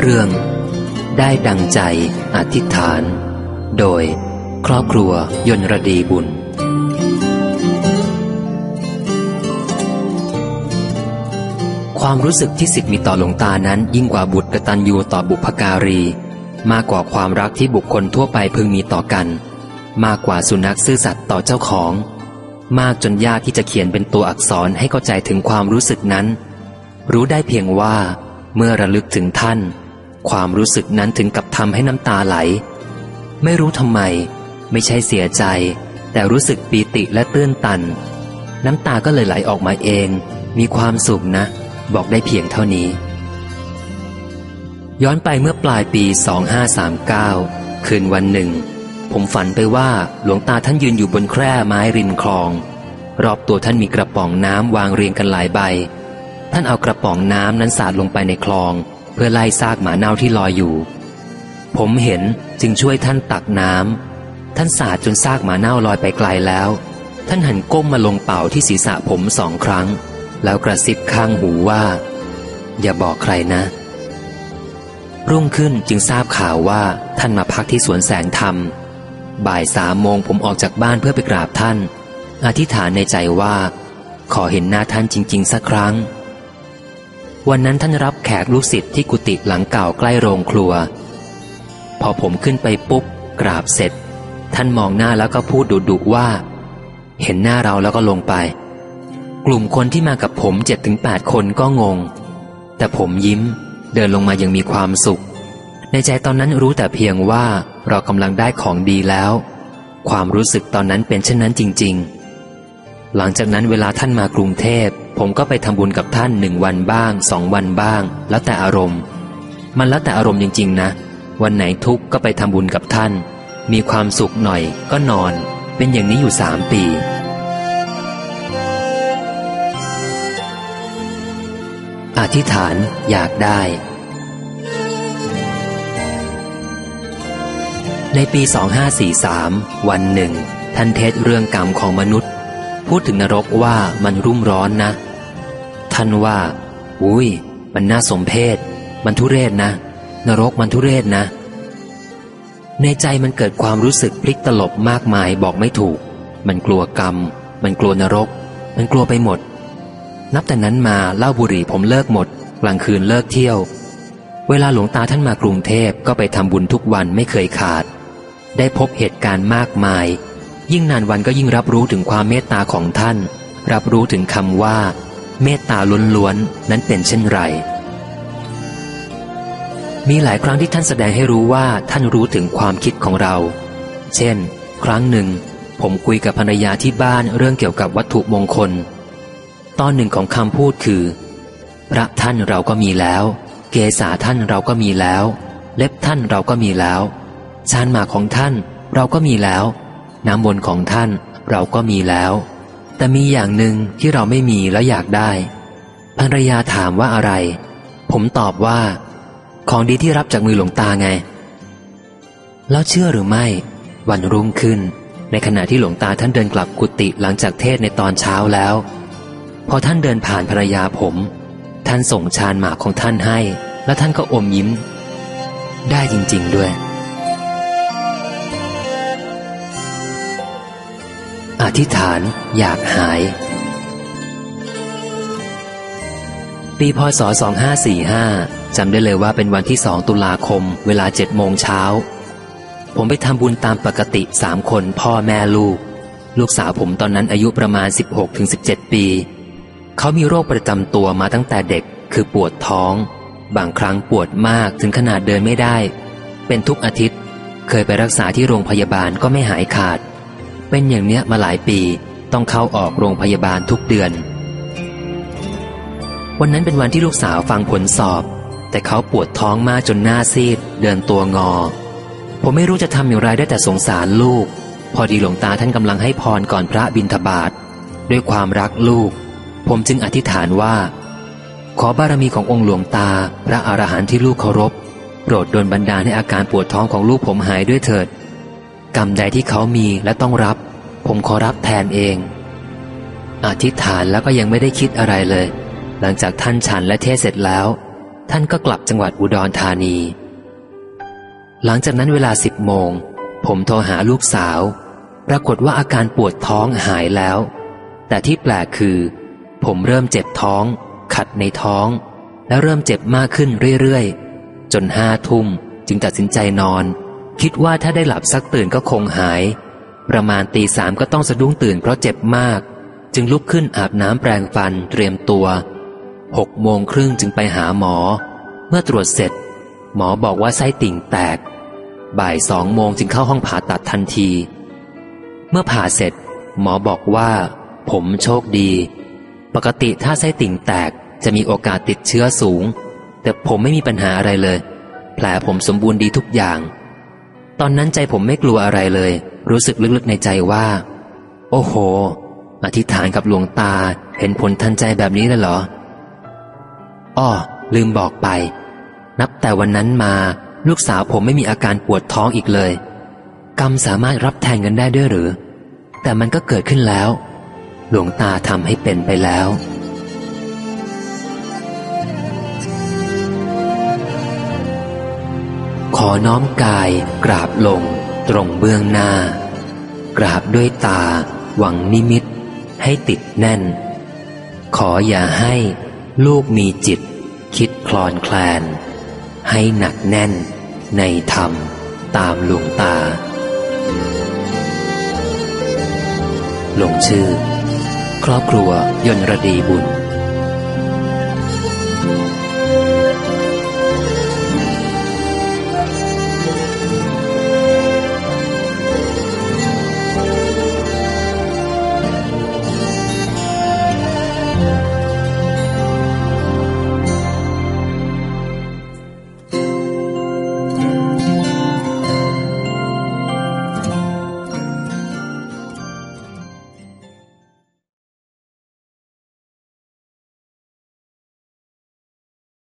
เรื่อง ได้ดังใจอธิษฐาน โดย ครอบครัวยนรดีบุญ ความรู้สึกที่สิทธิ์มีต่อหลวงตานั้น ยิ่งกว่าบุตรกตัญญูต่อบุพการี มากกว่าความรักที่บุคคลทั่วไปพึงมีต่อกัน มากกว่าสุนัขซื่อสัตย์ต่อเจ้าของ มากจนยากที่จะเขียนเป็นตัวอักษรให้เข้าใจถึงความรู้สึกนั้น รู้ได้เพียงว่าเมื่อระลึกถึงท่าน ความรู้สึกนั้นถึงกับทำให้น้ำตาไหล ไม่รู้ทำไม ไม่ใช่เสียใจ แต่รู้สึกปีติและตื้นตัน น้ำตาก็เลยไหลออกมาเอง มีความสุขนะ บอกได้เพียงเท่านี้ ย้อนไปเมื่อปลายปี 2539 คืนวันหนึ่ง ผมฝันไปว่าหลวงตาท่านยืนอยู่บนแคร่ไม้ริมคลอง รอบตัวท่านมีกระป๋องน้ำวางเรียงกันหลายใบ ท่านเอากระป๋องน้ำนั้นสาดลงไปในคลอง เพื่อไล่ซากหมาเน่าที่ลอยอยู่ ผมเห็นจึงช่วยท่านตักน้ำท่านสาดจนซากหมาเน่าลอยไปไกลแล้ว ท่านหันก้มมาลงเป่าที่ศีรษะผมสองครั้ง แล้วกระซิบข้างหูว่า อย่าบอกใครนะ รุ่งขึ้นจึงทราบข่าวว่าท่านมาพักที่สวนแสงธรรม บ่ายสามโมงผมออกจากบ้านเพื่อไปกราบท่าน อธิษฐานในใจว่า ขอเห็นหน้าท่านจริง ๆ สักครั้ง วันนั้นท่านรับแขกลูกศิษย์ที่กุฏิหลังเก่าใกล้โรงครัว พอผมขึ้นไปปุ๊บ กราบเสร็จ ท่านมองหน้าแล้วก็พูดดุๆว่า เห็นหน้าเราแล้วก็ลงไป กลุ่มคนที่มากับผมเจ็ดถึงแปดคนก็งง แต่ผมยิ้ม เดินลงมายังมีความสุข ในใจตอนนั้นรู้แต่เพียงว่าเรากำลังได้ของดีแล้ว ความรู้สึกตอนนั้นเป็นเช่นนั้นจริง ๆ หลังจากนั้นเวลาท่านมากรุงเทพ ผมก็ไปทำบุญกับท่านหนึ่งวันบ้างสองวันบ้าง แล้วแต่อารมณ์ มันแล้วแต่อารมณ์จริง ๆ นะ วันไหนทุกข์ก็ไปทำบุญกับท่าน มีความสุขหน่อยก็นอน เป็นอย่างนี้อยู่สามปี อธิษฐานอยากได้ ในปี 2543 วันหนึ่งท่านเทศเรื่องกรรมของมนุษย์ พูดถึงนรกว่ามันรุ่มร้อนนะ ท่านว่า อุ้ย มันน่าสมเพชมันทุเรศนะ นรกมันทุเรศนะ ในใจมันเกิดความรู้สึกพลิกตลบมากมายบอกไม่ถูก มันกลัวกรรม มันกลัวนรก มันกลัวไปหมด นับแต่นั้นมาเล้าบุหรี่ผมเลิกหมด กลางคืนเลิกเที่ยว เวลาหลวงตาท่านมากรุงเทพก็ไปทำบุญทุกวันไม่เคยขาด ได้พบเหตุการณ์มากมาย ยิ่งนานวันก็ยิ่งรับรู้ถึงความเมตตาของท่าน รับรู้ถึงคำว่า เมตตาล้วนๆนั้นเป็นเช่นไร มีหลายครั้งที่ท่านแสดงให้รู้ว่าท่านรู้ถึงความคิดของเรา เช่น ครั้งหนึ่ง ผมคุยกับภรรยาที่บ้านเรื่องเกี่ยวกับวัตถุมงคล ตอนหนึ่งของคำพูดคือ พระท่านเราก็มีแล้ว เกษาท่านเราก็มีแล้ว เล็บท่านเราก็มีแล้ว ชานหมากของท่านเราก็มีแล้ว น้ำบนของท่านเราก็มีแล้ว แต่มีอย่างหนึ่งที่เราไม่มีและอยากได้ ภรรยาถามว่าอะไร ผมตอบว่า ของดีที่รับจากมือหลวงตาไง แล้วเชื่อหรือไม่ วันรุ่งขึ้น ในขณะที่หลวงตาท่านเดินกลับกุฏิหลังจากเทศในตอนเช้าแล้ว พอท่านเดินผ่านภรรยาผม ท่านส่งชานหมากของท่านให้ แล้วท่านก็อมยิ้ม ได้จริง ๆ ด้วย ธิษฐานอยากหาย ปีพศ 2545จำได้เลยว่าเป็นวันที่สองตุลาคม เวลาเจ็ดโมงเช้า ผมไปทำบุญตามปกติสามคนพ่อแม่ลูก ลูกสาวผมตอนนั้นอายุประมาณ 16-17 ปี เขามีโรคประจำตัวมาตั้งแต่เด็กคือปวดท้อง บางครั้งปวดมากถึงขนาดเดินไม่ได้ เป็นทุกอาทิตย์ เคยไปรักษาที่โรงพยาบาลก็ไม่หายขาด เป็นอย่างเนี้ยมาหลายปีต้องเข้าออกโรงพยาบาลทุกเดือน วันนั้นเป็นวันที่ลูกสาวฟังผลสอบ แต่เขาปวดท้องมากจนหน้าซีด เดินตัวงอ ผมไม่รู้จะทำอย่างไรได้แต่สงสารลูก พอดีหลวงตาท่านกำลังให้พรก่อนพระบิณฑบาตด้วยความรักลูก ผมจึงอธิษฐานว่า ขอบารมีขององค์หลวงตา พระอรหันต์ที่ลูกเคารพโปรดดลบันดาลให้อาการปวดท้องของลูกผมหายด้วยเถิด กรรมใดที่เขามีและต้องรับ ผมขอรับแทนเอง อธิษฐานแล้วก็ยังไม่ได้คิดอะไรเลย หลังจากท่านฉันและเทศเสร็จแล้ว ท่านก็กลับจังหวัดอุดรธานี หลังจากนั้นเวลาสิบโมง ผมโทรหาลูกสาว ปรากฏว่าอาการปวดท้องหายแล้ว แต่ที่แปลกคือ ผมเริ่มเจ็บท้อง ขัดในท้อง และเริ่มเจ็บมากขึ้นเรื่อยๆ จนห้าทุ่มจึงตัดสินใจนอน คิดว่าถ้าได้หลับสักตื่นก็คงหาย ประมาณตีสามก็ต้องสะดุ้งตื่นเพราะเจ็บมาก จึงลุกขึ้นอาบน้ำแปรงฟันเตรียมตัวหกโมงครึ่งจึงไปหาหมอ เมื่อตรวจเสร็จ หมอบอกว่าไส้ติ่งแตก บ่ายสองโมงจึงเข้าห้องผ่าตัดทันที เมื่อผ่าเสร็จ หมอบอกว่า ผมโชคดี ปกติถ้าไส้ติ่งแตกจะมีโอกาสติดเชื้อสูง แต่ผมไม่มีปัญหาอะไรเลย แผลผมสมบูรณ์ดีทุกอย่าง ตอนนั้นใจผมไม่กลัวอะไรเลย รู้สึกลึกๆในใจว่า โอ้โห อธิษฐานกับหลวงตาเห็นผลทันใจแบบนี้เลยเหรอ อ้อ ลืมบอกไป นับแต่วันนั้นมาลูกสาวผมไม่มีอาการปวดท้องอีกเลย กรรมสามารถรับแทนกันได้ด้วยหรือ แต่มันก็เกิดขึ้นแล้ว หลวงตาทำให้เป็นไปแล้วขอน้อมกายกราบลง ตรงเบื้องหน้า กราบด้วยตา หวังนิมิต ให้ติดแน่น ขออย่าให้ลูกมีจิต คิดคลอนแคลน ให้หนักแน่น ในธรรม ตามหลวงตา ลงชื่อ ครอบครัวยนรดีบุญ